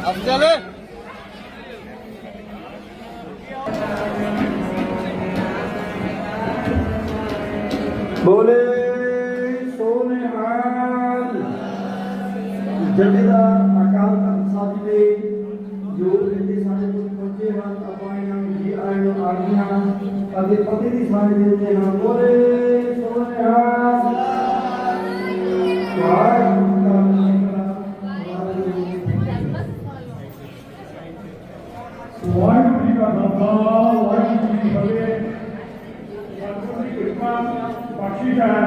ਅਫਜ਼ਲ ਬੋਲੇ ਸੋਨਿਹਾਲ ਜਥੇਦਾਰ ਅਕਾਲ ਤਖਤ ਸਾਹਿਬ ਦੇ ਜੋ ਬੰਦੇ ਇਹਨਾਂ ਨੂੰ ਜੀ ਆਇਆਂ ਨੂੰ ਆਗੀਆਂ ਅਤੇ ਪਤੀ ਦੀ ਸਾਰੇ ਦਿੰਦੇ ਹਾਂ ਬੋਲੇ ਸੋਨਿਹਾਲ ਵਾਹਿਗੁਰੂ ਦਾ ਖਾਲਸਾ ਵਾਹਿਗੁਰੂ ਜੀ ਕੀ ਫਤਿਹ ਵਾਹਿਗੁਰੂ ਜੀ ਕਾ ਖਾਲਸਾ ਵਾਹਿਗੁਰੂ ਜੀ ਕੀ ਫਤਿਹ ਵਾਹਿਗੁਰੂ ਦੀ ਕਿਰਪਾ ਬਖਸ਼ਿਸ਼ ਹੈ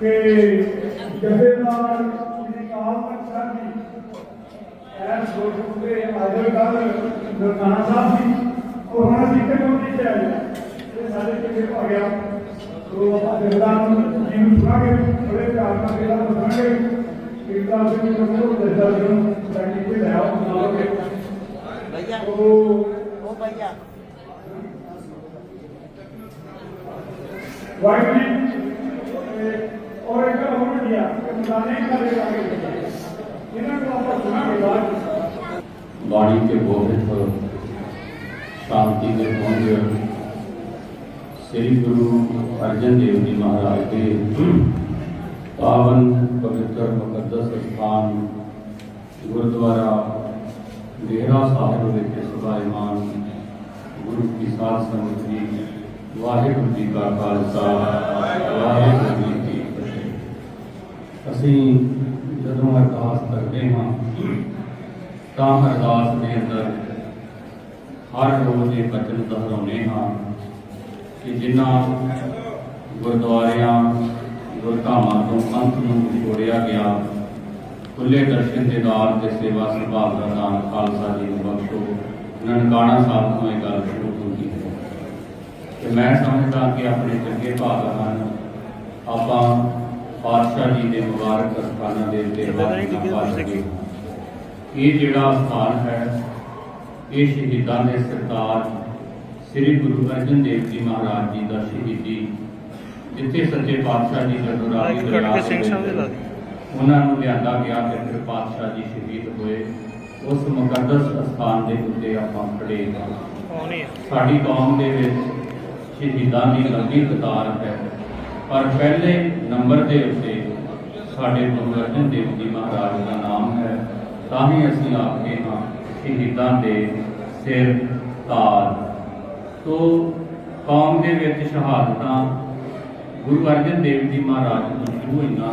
ਕਿ ਜਥੇਦਾਰ ਸ੍ਰੀ ਅਕਾਲ ਤਖਤ ਸਾਹਿਬ ਜੀ ਐਸ ਗੁਰੂ ਦੇ ਆਦਰ ਗੱਲ ਨਰਕਾਣਾ ਸਾਹਿਬ ਜੀ ਉਹ ਹੁਣ ਅਸੀਂ ਕਿਤੇ ਨਹੀਂ ਚਾਹੀਏ ਇਹ ਹੋ ਗਿਆ। ਸੋ ਆਪਾਂ ਜਥੇਦਾਰ ਨੂੰ ਜੀ ਨੂੰ ਸੁਣਾਗੇ ਬੜੇ ਪਿਆਰ ਨਾਲ ਜਿਹੜਾ ਸੁਣਾਗੇ। ਕਿਰਪਾ ਸਿੰਘ ਜੀ ਨੂੰ ਜਥੇਦਾਰ ਜੀ ਨੂੰ ਸਾਡੀ ਤੇ ਲੈ ਆਓ ਨਾਲ ਕੇ। ਭਈਆ। ਉਹ ਉਹ ਭਈਆ। ਵਾਹਿਗੁਰੂ ਜੀ ਔਰ ਇੱਕ ਹੋਰ ਦਿਆ ਕਿ ਮਦਾਨੇ ਕਰੇ ਲਾਗੇ ਇਹਨਾਂ ਨੂੰ ਆਪਾਂ ਸੁਣਾਂਗੇ ਬਾਅਦ ਬਾਣੀ ਕੇ ਬੋਧਿਤ ਸ਼ਾਂਤੀ ਦੇ ਪਹੁੰਚ ਸ੍ਰੀ ਗੁਰੂ ਅਰਜਨ ਦੇਵ ਜੀ ਮਹਾਰਾਜ ਦੇ ਪਾਵਨ ਪਵਿੱਤਰ ਮੁਕੱਦਸ ਸਥਾਨ ਗੁਰਦੁਆਰਾ ਡੇਰਾ ਸਾਹਿਬ ਵਿਖੇ ਸਭਾਇਮਾਨ ਗੁਰੂ ਕੀ ਸਾਧ ਸੰਗਤ ਜੀ, ਵਾਹਿਗੁਰੂ ਜੀ ਕਾ ਖਾਲਸਾ, ਵਾਹਿਗੁਰੂ ਜੀ ਕੀ ਫਤਿਹ। ਅਸੀਂ ਜਦੋਂ ਅਰਦਾਸ ਕਰਦੇ ਹਾਂ, ਤਾਂ ਅਰਦਾਸ ਦੇ ਅੰਦਰ ਹਰ ਰੋਜ਼ ਇਹ ਬਚਨ ਦੁਹਰਾਉਂਦੇ ਹਾਂ। ਕਿ ਜਿਨ੍ਹਾਂ ਗੁਰਦੁਆਰਿਆਂ ਗੁਰਧਾਮਾਂ ਤੋਂ ਅੰਤ ਨੂੰ ਵਿਛੋੜਿਆ ਗਿਆ ਖੁੱਲੇ ਦਰਸ਼ਨ ਦੇ ਨਾਲ ਤੇ ਸੇਵਾ ਸੰਭਾਲ ਦਾ ਦਾਨ ਖਾਲਸਾ ਜੀ ਨੂੰ ਬਖਸ਼ੋ। ਨਨਕਾਣਾ ਸਾਹਿਬ ਤੋਂ ਇਹ ਗੱਲ ਸ਼ੁਰੂ ਹੁੰਦੀ ਹੈ। ਤੇ ਮੈਂ ਸਮਝਦਾ ਕਿ ਆਪਣੇ ਚੰਗੇ ਭਾਗ ਹਨ। ਆਪਾਂ ਪਾਤਸ਼ਾਹ ਜੀ ਦੇ ਮੁਬਾਰਕ ਸਥਾਨਾਂ ਦੇ ਉੱਤੇ ਇਹ ਜਿਹੜਾ ਸਥਾਨ ਹੈ ਇਹ ਸ਼ਹੀਦਾਂ ਦੇ ਸਰਕਾਰ ਸ੍ਰੀ ਗੁਰੂ ਅਰਜਨ ਦੇਵ ਜੀ ਮਹਾਰਾਜ ਜੀ ਦਾ ਸ਼ਹੀਦੀ ਜਿੱਥੇ ਸੱਚੇ ਪਾਤਸ਼ਾਹ ਜੀ ਮਾਈਕ ਕੱਟ ਦਰਿਆ ਦੇ ਸਿੰਘ ਸਾਹਿਬ ਦੇ ਵਿੱਚ ਲਾ ਦਿਓ। ਉਹਨਾਂ ਨੂੰ ਲਿਆਂਦਾ ਗਿਆ ਤੇ ਫਿਰ ਪਾਤਸ਼ਾਹ ਜੀ ਸ਼ਹੀਦ ਹੋਏ। ਉਸ ਮੁਕੱਦਸ ਸਥਾਨ ਦੇ ਉੱਤੇ ਆਪਾਂ ਖੜੇ ਹੈ। ਸਾਡੀ ਕੌਮ ਦੇ ਵਿੱਚ ਸ਼ਹੀਦਾਂ ਦੀ ਲੰਬੀ ਕਤਾਰ ਹੈ। ਪਰ ਪਹਿਲੇ ਨੰਬਰ ਦੇ ਉੱਤੇ ਸਾਡੇ ਗੁਰੂ ਅਰਜਨ ਦੇਵ ਜੀ ਮਹਾਰਾਜ ਦਾ ਨਾਮ ਹੈ। ਤਾਂ ਹੀ ਅਸੀਂ ਆਖਦੇ ਹਾਂ ਸ਼ਹੀਦਾਂ ਦੇ ਸਿਰ ਤਾਜ ਤੋ ਕੌਮ ਦੇ ਵਿੱਚ ਸ਼ਹਾਦਤਾਂ ਗੁਰੂ ਅਰਜਨ ਦੇਵ ਜੀ ਮਹਾਰਾਜ ਤੋਂ ਸ਼ੁਰੂ ਹੋਈਆਂ,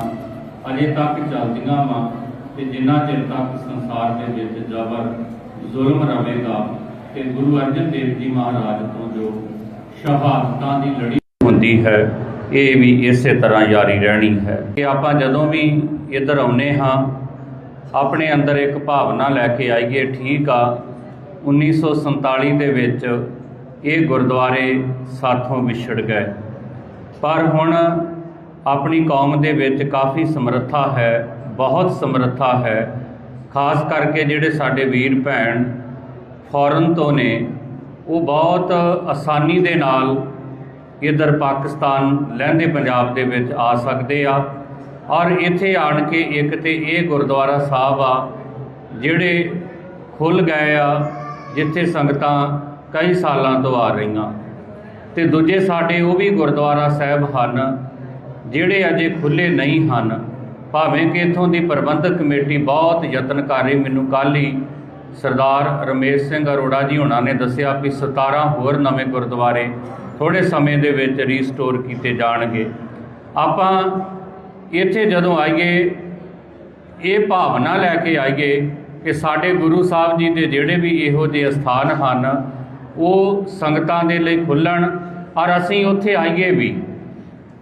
ਅਜੇ ਤੱਕ ਚੱਲਦੀਆਂ ਵਾ ਤੇ ਜਿੰਨਾ ਚਿਰ ਤੱਕ ਸੰਸਾਰ ਦੇ ਵਿੱਚ ਜ਼ਬਰ, ਜ਼ੁਲਮ ਰਹੇਗਾ ਤੇ ਗੁਰੂ ਅਰਜਨ ਦੇਵ ਜੀ ਮਹਾਰਾਜ ਤੋਂ ਜੋ ਸ਼ਹਾਦਤਾਂ ਦੀ ਲੜੀ ਹੁੰਦੀ ਹੈ, ਇਹ ਵੀ ਇਸੇ ਤਰ੍ਹਾਂ ਜਾਰੀ ਰਹਿਣੀ ਹੈ। ਕਿ ਆਪਾਂ ਜਦੋਂ ਵੀ ਇੱਧਰ ਆਉਨੇ ਹਾਂ, ਆਪਣੇ ਅੰਦਰ ਇੱਕ ਭਾਵਨਾ ਲੈ ਕੇ ਆਈਏ, ਠੀਕ ਆ 1947 ਦੇ ਵਿੱਚ ਇਹ ਗੁਰਦੁਆਰੇ ਸਾਥੋਂ ਵਿਛੜ ਗਏ। ਪਰ ਹੁਣ ਆਪਣੀ ਕੌਮ ਦੇ ਵਿੱਚ ਕਾਫੀ ਸਮਰੱਥਾ ਹੈ, ਬਹੁਤ ਸਮਰੱਥਾ ਹੈ। ਖਾਸ ਕਰਕੇ ਜਿਹੜੇ ਸਾਡੇ ਵੀਰ ਭੈਣ ਫੌਰਨ ਤੋਂ ਨੇ, ਉਹ ਬਹੁਤ ਆਸਾਨੀ ਦੇ ਨਾਲ ਇਧਰ ਪਾਕਿਸਤਾਨ ਲਹਿੰਦੇ ਪੰਜਾਬ ਦੇ ਵਿੱਚ ਆ ਸਕਦੇ ਆ। ਔਰ ਇੱਥੇ ਆਣ ਕੇ ਇੱਕ ਤੇ ਇਹ ਗੁਰਦੁਆਰਾ ਸਾਹਿਬ ਆ, ਜਿਹੜੇ ਖੁੱਲ ਗਏ ਆ, ਜਿੱਥੇ ਸੰਗਤਾਂ ਕਈ ਸਾਲਾਂ ਤੋਂ ਆ ਰਹੀਆਂ। ਤੇ ਦੂਜੇ ਸਾਡੇ ਉਹ ਵੀ ਗੁਰਦੁਆਰਾ ਸਾਹਿਬ ਹਨ, ਜਿਹੜੇ ਅਜੇ ਖੁੱਲੇ ਨਹੀਂ ਹਨ। ਭਾਵੇਂ ਕਿ ਇਥੋਂ ਦੀ ਪ੍ਰਬੰਧਕ ਕਮੇਟੀ ਬਹੁਤ ਯਤਨ ਕਰ ਰਹੀ, ਮੈਨੂੰ ਕੱਲ੍ਹ ਹੀ ਸਰਦਾਰ ਰਮੇਸ਼ ਸਿੰਘ ਅਰੋੜਾ ਜੀ ਹੁਣਾਂ ਨੇ ਦੱਸਿਆ ਵੀ 17 ਹੋਰ ਨਵੇਂ ਗੁਰਦੁਆਰੇ ਥੋੜੇ ਸਮੇਂ ਦੇ ਵਿੱਚ ਰੀਸਟੋਰ ਕੀਤੇ ਜਾਣਗੇ। ਆਪਾਂ ਇੱਥੇ ਜਦੋਂ ਆਈਏ, ਇਹ ਭਾਵਨਾ ਲੈ ਕੇ ਆਈਏ ਕਿ ਸਾਡੇ ਗੁਰੂ ਸਾਹਿਬ ਜੀ ਦੇ ਜਿਹੜੇ ਵੀ ਇਹੋ ਜਿਹੇ ਸਥਾਨ ਹਨ ਉਹ ਸੰਗਤਾਂ ਦੇ ਲਈ ਖੁੱਲਣ ਔਰ ਅਸੀਂ ਉੱਥੇ ਆਈਏ ਵੀ।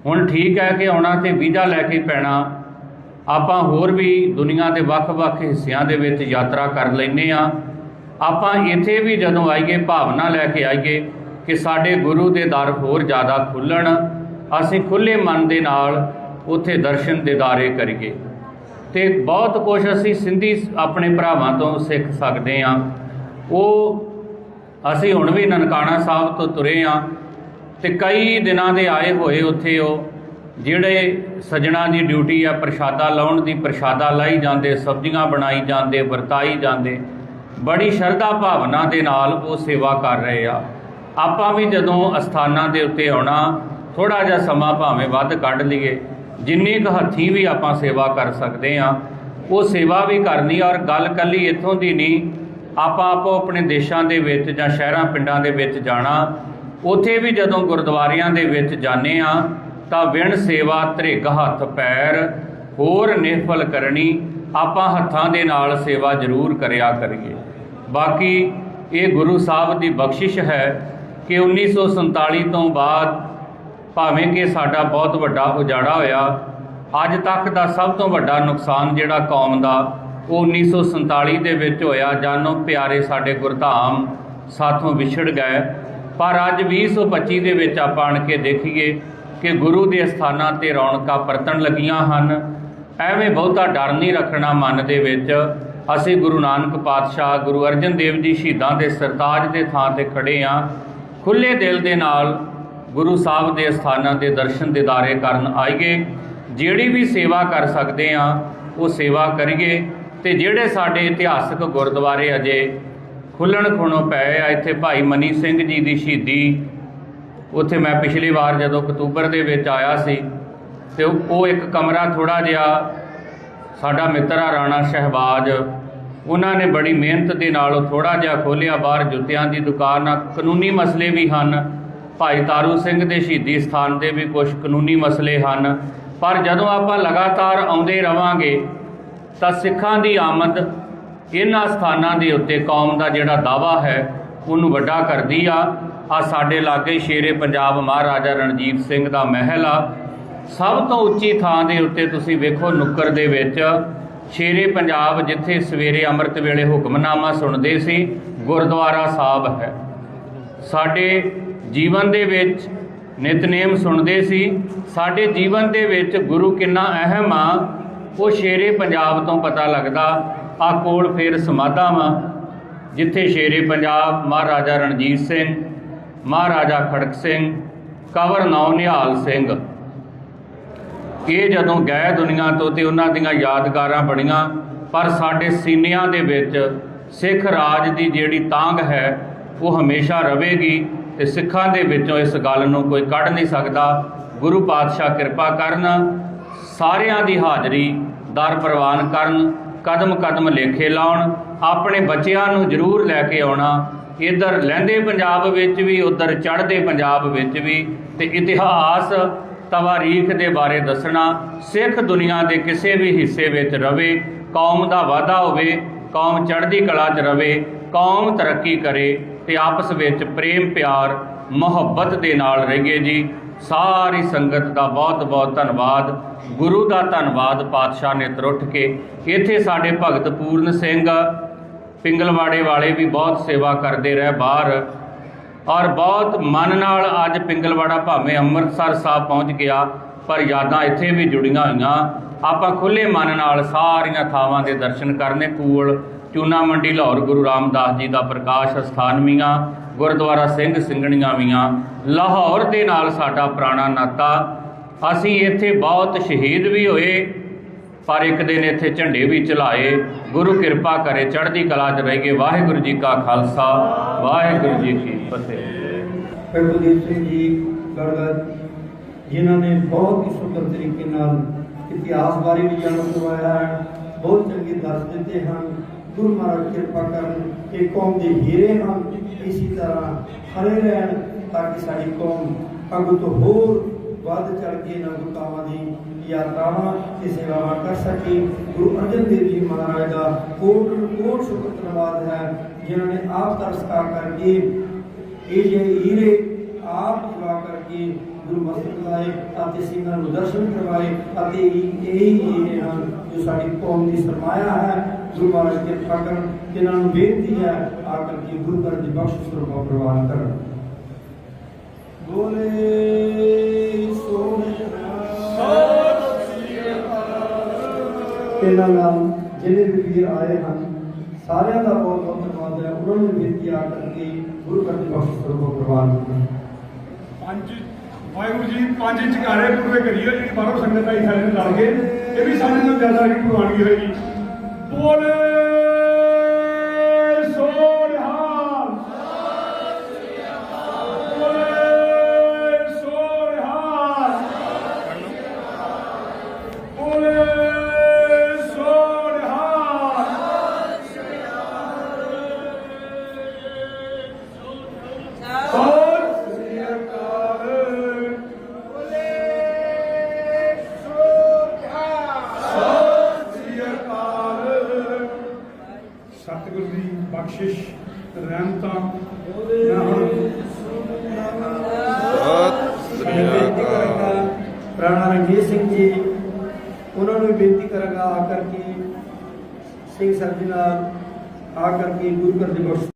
ਹੁਣ ਠੀਕ ਹੈ ਕਿ ਆਉਣਾ ਤੇ ਵੀਜ਼ਾ ਲੈ ਕੇ ਪੈਣਾ। ਆਪਾਂ ਹੋਰ ਵੀ ਦੁਨੀਆ ਦੇ ਵੱਖ-ਵੱਖ ਹਿੱਸਿਆਂ ਦੇ ਵਿੱਚ ਯਾਤਰਾ ਕਰ ਲੈਨੇ ਆ ਆਪਾਂ ਇੱਥੇ ਵੀ ਜਦੋਂ ਆਈਏ, ਭਾਵਨਾ ਲੈ ਕੇ ਆਈਏ ਕਿ ਸਾਡੇ ਗੁਰੂ ਦੇ ਦਰ ਹੋਰ ਜ਼ਿਆਦਾ ਖੁੱਲਣ ਅਸੀਂ ਖੁੱਲੇ ਮਨ ਦੇ ਨਾਲ ਉੱਥੇ ਦਰਸ਼ਨ ਦਿਦਾਰੇ ਕਰੀਏ। ਤੇ ਬਹੁਤ ਕੁਝ ਅਸੀਂ ਸਿੰਧੀ ਆਪਣੇ ਭਰਾਵਾਂ ਤੋਂ ਸਿੱਖ ਸਕਦੇ ਆ ਉਹ ਅਸੀਂ ਹੁਣ ਵੀ ਨਨਕਾਣਾ ਸਾਹਿਬ ਤੋਂ ਤੁਰੇ ਆ ਤੇ ਕਈ ਦਿਨਾਂ ਦੇ ਆਏ ਹੋਏ ਉੱਥੇ ਉਹ, ਜਿਹੜੇ ਸਜਣਾ ਦੀ ਡਿਊਟੀ ਆ, ਪ੍ਰਸ਼ਾਦਾ ਲਾਉਣ ਦੀ, ਪ੍ਰਸ਼ਾਦਾ ਲਾਈ ਜਾਂਦੇ, ਸਬਜ਼ੀਆਂ ਬਣਾਈ ਜਾਂਦੇ, ਵਰਤਾਈ ਜਾਂਦੇ, ਬੜੀ ਸ਼ਰਧਾ ਭਾਵਨਾ ਦੇ ਨਾਲ ਉਹ ਸੇਵਾ ਕਰ ਰਹੇ ਆ। ਆਪਾਂ ਵੀ ਜਦੋਂ ਅਸਥਾਨਾਂ ਦੇ ਉੱਤੇ ਆਉਣਾ ਥੋੜਾ ਜਿਹਾ ਸਮਾਂ ਭਾਵੇਂ ਵੱਧ ਕੱਢ ਲਈਏ, ਜਿੰਨੀ ਕੁ ਹੱਥੀਂ ਵੀ ਆਪਾਂ ਸੇਵਾ ਕਰ ਸਕਦੇ ਆ, ਉਹ ਸੇਵਾ ਵੀ ਕਰਨੀ ਔਰ ਗੱਲ ਕੱਲੀ ਇੱਥੋਂ ਦੀ ਨਹੀਂ ਆਪਾਂ ਆਪੋ ਆਪਣੇ ਦੇਸ਼ਾਂ ਦੇ ਵਿੱਚ ਜਾਂ ਸ਼ਹਿਰਾਂ, ਪਿੰਡਾਂ ਦੇ ਵਿੱਚ ਜਾਣਾ, ਉੱਥੇ ਵੀ ਜਦੋਂ ਗੁਰਦੁਆਰਿਆਂ ਦੇ ਵਿੱਚ ਜਾਂਦੇ ਆ ਤਾਂ ਵਿਣ ਸੇਵਾ ਧ੍ਰਿਗ ਹੱਥ ਪੈਰ ਹੋਰ ਨਿਹਫਲ ਕਰਨੀ, ਆਪਾਂ ਹੱਥਾਂ ਦੇ ਨਾਲ ਸੇਵਾ ਜ਼ਰੂਰ ਕਰਿਆ ਕਰੀਏ। ਬਾਕੀ ਇਹ ਗੁਰੂ ਸਾਹਿਬ ਦੀ ਬਖਸ਼ਿਸ਼ ਹੈ ਕਿ 1947 ਤੋਂ ਬਾਅਦ ਭਾਵੇਂ ਕਿ ਸਾਡਾ ਬਹੁਤ ਵੱਡਾ ਉਜਾੜਾ ਹੋਇਆ, ਅੱਜ ਤੱਕ ਦਾ ਸਭ ਤੋਂ ਵੱਡਾ ਨੁਕਸਾਨ ਜਿਹੜਾ ਕੌਮ ਦਾ ਉਹ 1947 ਦੇ ਵਿੱਚ ਹੋਇਆ, ਜਾਨੋਂ ਪਿਆਰੇ ਸਾਡੇ ਗੁਰਧਾਮ, ਸਾਥੋਂ ਵਿਛੜ ਗਏ। ਪਰ ਅੱਜ 2025 ਦੇ ਵਿੱਚ ਆਪਾਂ ਆਣ ਕੇ ਦੇਖੀਏ ਕਿ ਗੁਰੂ ਦੇ ਸਥਾਨਾਂ ਤੇ ਰੌਣਕਾਂ ਪਰਤਣ ਲੱਗੀਆਂ ਹਨ। ਐਵੇਂ ਬਹੁਤਾ ਡਰ ਨਹੀਂ ਰੱਖਣਾ ਮਨ ਦੇ ਵਿੱਚ। ਅਸੀਂ ਗੁਰੂ ਨਾਨਕ ਪਾਤਸ਼ਾਹ, ਗੁਰੂ ਅਰਜਨ ਦੇਵ ਜੀ ਸ਼ਹੀਦਾਂ ਦੇ ਸਰਤਾਜ ਦੇ ਥਾਂ ਤੇ ਖੜੇ ਆ। ਖੁੱਲੇ ਦਿਲ ਦੇ ਨਾਲ ਗੁਰੂ ਸਾਹਿਬ ਦੇ ਸਥਾਨਾਂ ਦੇ ਦਰਸ਼ਨ ਦਿਦਾਰੇ ਕਰਨ ਆਈਏ। ਜਿਹੜੀ ਵੀ ਸੇਵਾ ਕਰ ਸਕਦੇ ਆ, ਉਹ ਸੇਵਾ ਕਰੀਏ। ਤੇ ਜਿਹੜੇ ਸਾਡੇ ਇਤਿਹਾਸਕ ਗੁਰਦੁਆਰੇ ਅਜੇ ਖੁੱਲਣ ਖੁਣੋ ਪਏ ਆ, ਇੱਥੇ ਭਾਈ ਮਨੀ ਸਿੰਘ ਜੀ ਦੀ ਸ਼ਹੀਦੀ, ਉੱਥੇ ਮੈਂ ਪਿਛਲੀ ਵਾਰ ਜਦੋਂ ਅਕਤੂਬਰ ਦੇ ਵਿੱਚ ਆਇਆ ਸੀ, ਤੇ ਉਹ ਉਹ ਇੱਕ ਕਮਰਾ ਥੋੜਾ ਜਿਹਾ ਸਾਡਾ ਮਿੱਤਰ ਆ ਰਾਣਾ ਸ਼ਹਿਬਾਜ਼, ਉਹਨਾਂ ਨੇ ਬੜੀ ਮਿਹਨਤ ਦੇ ਨਾਲ ਉਹ ਥੋੜਾ ਜਿਹਾ ਖੋਲਿਆ ਬਾਹਰ ਜੁੱਤਿਆਂ ਦੀ ਦੁਕਾਨ ਆ, ਕਾਨੂੰਨੀ ਮਸਲੇ ਵੀ ਹਨ, ਭਾਈ ਤਾਰੂ ਸਿੰਘ ਦੇ ਸ਼ਹੀਦੀ ਸਥਾਨ ਦੇ ਵੀ ਕੁਝ ਕਾਨੂੰਨੀ ਮਸਲੇ ਹਨ, ਪਰ ਜਦੋਂ ਆਪਾਂ ਲਗਾਤਾਰ ਆਉਂਦੇ ਰਵਾਂਗੇ ਤਾਂ ਸਿੱਖਾਂ ਦੀ ਆਮਦ ਇਹਨਾਂ ਸਥਾਨਾਂ ਦੇ ਉੱਤੇ ਕੌਮ ਦਾ ਜਿਹੜਾ ਦਾਵਾ ਹੈ, ਉਹਨੂੰ ਵੱਡਾ ਕਰਦੀ ਆ। ਆ ਸਾਡੇ ਲਾਗੇ ਸ਼ੇਰੇ ਪੰਜਾਬ ਮਹਾਰਾਜਾ ਰਣਜੀਤ ਸਿੰਘ ਦਾ ਮਹਿਲ ਆ। ਸਭ ਤੋਂ ਉੱਚੀ ਥਾਂ ਦੇ ਉੱਤੇ ਤੁਸੀਂ ਵੇਖੋ ਨੁੱਕਰ ਦੇ ਵਿੱਚ ਸ਼ੇਰੇ ਪੰਜਾਬ ਜਿੱਥੇ ਸਵੇਰੇ ਅੰਮ੍ਰਿਤ ਵੇਲੇ ਹੁਕਮਨਾਮਾ ਸੁਣਦੇ ਸੀ, ਗੁਰਦੁਆਰਾ ਸਾਹਿਬ ਹੈ। ਸਾਡੇ ਜੀਵਨ ਦੇ ਵਿੱਚ ਨਿਤਨੇਮ ਸੁਣਦੇ ਸੀ। ਸਾਡੇ ਜੀਵਨ ਦੇ ਵਿੱਚ ਗੁਰੂ ਕਿੰਨਾ ਅਹਿਮ ਆ। ਉਹ ਸ਼ੇਰੇ ਪੰਜਾਬ ਤੋਂ ਪਤਾ ਲੱਗਦਾ ਆ ਕੋਲ ਫੇਰ ਸਮਾਧਾਂ ਵਾ, ਜਿੱਥੇ ਸ਼ੇਰੇ ਪੰਜਾਬ ਮਹਾਰਾਜਾ ਰਣਜੀਤ ਸਿੰਘ, ਮਹਾਰਾਜਾ ਖੜਕ ਸਿੰਘ, ਕਵਰ ਨੌ ਨਿਹਾਲ ਸਿੰਘ। ਇਹ ਜਦੋਂ ਗਏ ਦੁਨੀਆ ਤੋਂ ਤੇ ਉਹਨਾਂ ਦੀਆਂ ਯਾਦਗਾਰਾਂ ਬਣੀਆਂ, ਪਰ ਸਾਡੇ ਸੀਨਿਆਂ ਦੇ ਵਿੱਚ ਸਿੱਖ ਰਾਜ ਦੀ ਜਿਹੜੀ ਤਾਂਗ ਹੈ, ਉਹ ਹਮੇਸ਼ਾ ਰਹੇਗੀ ਤੇ ਸਿੱਖਾਂ ਦੇ ਵਿੱਚੋਂ ਇਸ ਗੱਲ ਨੂੰ ਕੋਈ ਕੱਢ ਨਹੀਂ ਸਕਦਾ। ਗੁਰੂ ਪਾਤਸ਼ਾਹ ਕਿਰਪਾ ਕਰਨ, ਸਾਰਿਆਂ ਦੀ ਹਾਜ਼ਰੀ ਦਰ ਪ੍ਰਵਾਨ ਕਰਨ, ਕਦਮ ਕਦਮ ਲੇਖੇ ਲਾਉਣ, ਆਪਣੇ ਬੱਚਿਆਂ ਨੂੰ ਜ਼ਰੂਰ ਲੈ ਕੇ ਆਉਣਾ। ਇੱਧਰ ਲਹਿੰਦੇ ਪੰਜਾਬ ਵਿੱਚ ਵੀ, ਉੱਧਰ ਚੜ੍ਹਦੇ ਪੰਜਾਬ ਵਿੱਚ ਵੀ, ਤੇ ਇਤਿਹਾਸ ਤਵਾਰੀਖ ਦੇ ਬਾਰੇ ਦੱਸਣਾ, ਸਿੱਖ ਦੁਨੀਆ ਦੇ ਕਿਸੇ ਵੀ ਹਿੱਸੇ ਵਿੱਚ ਰਵੇ, ਕੌਮ ਦਾ ਵਾਧਾ ਹੋਵੇ, ਕੌਮ ਚੜ੍ਹਦੀ ਕਲਾ 'ਚ ਰਵੇ, ਕੌਮ ਤਰੱਕੀ ਕਰੇ, ਤੇ ਆਪਸ ਵਿੱਚ ਪ੍ਰੇਮ, ਪਿਆਰ, ਮੁਹੱਬਤ ਦੇ ਨਾਲ ਰਹੀਏ ਜੀ। ਸਾਰੀ ਸੰਗਤ ਦਾ ਬਹੁਤ ਬਹੁਤ ਧੰਨਵਾਦ। ਗੁਰੂ ਦਾ ਧੰਨਵਾਦ ਪਾਤਸ਼ਾਹ ਨੇ ਤਰੁੱਠ ਕੇ। ਇੱਥੇ ਸਾਡੇ ਭਗਤ ਪੂਰਨ ਸਿੰਘ, ਪਿੰਗਲਵਾੜੇ ਵਾਲੇ ਵੀ ਬਹੁਤ ਸੇਵਾ ਕਰਦੇ ਰਹੇ ਬਾਹਰ। ਔਰ ਬਹੁਤ ਮਨ ਨਾਲ ਅੱਜ ਪਿੰਗਲਵਾੜਾ ਭਾਵੇਂ ਅੰਮ੍ਰਿਤਸਰ ਸਾਹਿਬ ਪਹੁੰਚ ਗਿਆ, ਪਰ ਯਾਦਾਂ ਇੱਥੇ ਵੀ ਜੁੜੀਆਂ ਹੋਈਆਂ। ਆਪਾਂ ਖੁੱਲੇ ਮਨ ਨਾਲ ਸਾਰੀਆਂ ਥਾਵਾਂ ਦੇ ਦਰਸ਼ਨ ਕਰਨੇ। ਕੂਲ, ਚੂਨਾ ਮੰਡੀ, ਲਾਹੌਰ ਗੁਰੂ ਰਾਮਦਾਸ ਜੀ ਦਾ ਪ੍ਰਕਾਸ਼ ਅਸਥਾਨ ਵੀਆਂ ਗੁਰਦੁਆਰਾ ਸਿੰਘ ਸਿੰਘਣੀਆਂ ਲਾਹੌਰ ਦੇ ਨਾਲ ਸਾਡਾ ਪੁਰਾਣਾ ਨਾਤਾ। ਅਸੀਂ ਇੱਥੇ ਬਹੁਤ ਸ਼ਹੀਦ ਵੀ ਹੋਏ, ਪਰ ਇੱਕ ਦਿਨ ਇੱਥੇ ਝੰਡੇ ਵੀ ਚਲਾਏ। ਗੁਰੂ ਕਿਰਪਾ ਕਰੇ, ਚੜ੍ਹਦੀ ਕਲਾ 'ਚ ਰਹੀਏ ਵਾਹਿਗੁਰੂ ਜੀ ਕਾ ਖਾਲਸਾ, ਵਾਹਿਗੁਰੂ ਜੀ ਕੀ ਫਤਿਹ। ਗੁਰਦੀਪ ਸਿੰਘ ਜੀ ਗੜਗੜ ਜਿਨ੍ਹਾਂ ਨੇ ਬਹੁਤ ਹੀ ਸੁੰਦਰ ਤਰੀਕੇ ਨਾਲ ਇਤਿਹਾਸ ਬਾਰੇ ਵੀ ਜਾਣੂ ਕਰਵਾਇਆ ਹੈ, ਬਹੁਤ ਚੰਗੇ ਦੱਸ ਦਿੱਤੇ ਹਨ। ਗੁਰੂ ਮਹਾਰਾਜ ਕਿਰਪਾ ਕਰਨ ਕਿ ਕੌਮ ਦੇ ਹੀਰੇ ਹਨ। ਇਸੇ ਤਰ੍ਹਾਂ ਖੜੇ ਰਹਿਣ ਤਾਂ ਕਿ ਸਾਡੀ ਕੌਮ ਅੱਗੋਂ ਤੋਂ ਹੋਰ ਵੱਧ ਚੜ ਕੇ ਇਹਨਾਂ ਗੁਰਤਾਵਾਂ ਦੀ ਯਾਤਰਾਵਾਂ ਤੇ ਸੇਵਾਵਾਂ ਕਰ ਸਕੇ। ਗੁਰੂ ਅਰਜਨ ਦੇਵ ਜੀ ਮਹਾਰਾਜ ਦਾ ਕੋਟ ਕੋਟ ਸ਼ੁਕਰ ਧੰਨਵਾਦ ਹੈ, ਜਿਨ੍ਹਾਂ ਨੇ ਆਪ ਤਰਸਕਾ ਕਰਕੇ ਇਹ ਜਿਹੜੇ ਹੀਰੇ ਆਪ ਜਵਾ ਕਰਕੇ ਗੁਰੂ ਮਸਤਕ ਲਾਏ ਅਤੇ ਸਿੰਘਾਂ ਨੂੰ ਦਰਸ਼ਨ ਕਰਵਾਏ ਅਤੇ ਇਹ ਹੀ ਹੀਰੇ ਹਨ ਜੋ ਸਾਡੀ ਕੌਮ ਦੀ ਸਰਮਾਇਆ ਹੈ, ਗੁਰੂ ਮਹਾਰਾਜ ਕਿਰਪਾ ਕਰਨ, ਜਿਨ੍ਹਾਂ ਨੂੰ ਬੇਨਤੀ ਹੈ ਆ ਕਰਕੇ ਗੁਰੂ ਘਰ ਦੀ ਬਖਸ਼ਿਸ਼ ਸਰੂਪ ਪ੍ਰਵਾਨ ਕਰਨ। ਬੋਲੇ ਸੋਹਣਾ ਇਹਨਾਂ ਨਾਲ ਜਿਹਨੇ ਵੀ ਵੀਰ ਆਏ ਹਨ, ਸਾਰਿਆਂ ਦਾ ਬਹੁਤ ਬਹੁਤ ਧੰਨਵਾਦ ਹੈ। ਉਹਨਾਂ ਨੂੰ ਬੇਨਤੀ ਆ ਕਰਕੇ ਗੁਰੂ ਘਰ ਦੀ ਬਖਸ਼ ਸਰਬੋ ਪ੍ਰਵਾਨ ਪੰਜ ਵਾਹਿਗੁਰੂ ਜੀ, ਪੰਜ ਚਕਾਰੇ ਪੂਰੇ ਕਰੀਏ ਜਿਹੜੀ ਬਾਹਰੋਂ ਸੰਗਤ ਆਈ ਸਾਡੇ ਨਾਲ ਲੜ ਗਏ ਇਹ ਵੀ ਸਾਡੇ ਨਾਲ ਜ਼ਿਆਦਾ ਜਿਹੜੀ ਪ੍ਰਵਾਨਗੀ ਹੋਏਗੀ ਬੋਲੇ ਸੋਨਿਹਾਲ ਬੋਲੇ ਸੋਨਿਹਾਲ ਬੋਲੇ ਆ ਕਰਕੇ ਸਿੰਘ ਸਾਹਿਬ ਆ ਕਰਕੇ ਗੁਰੂ ਘਰ ਦੀ ਬਖਸ਼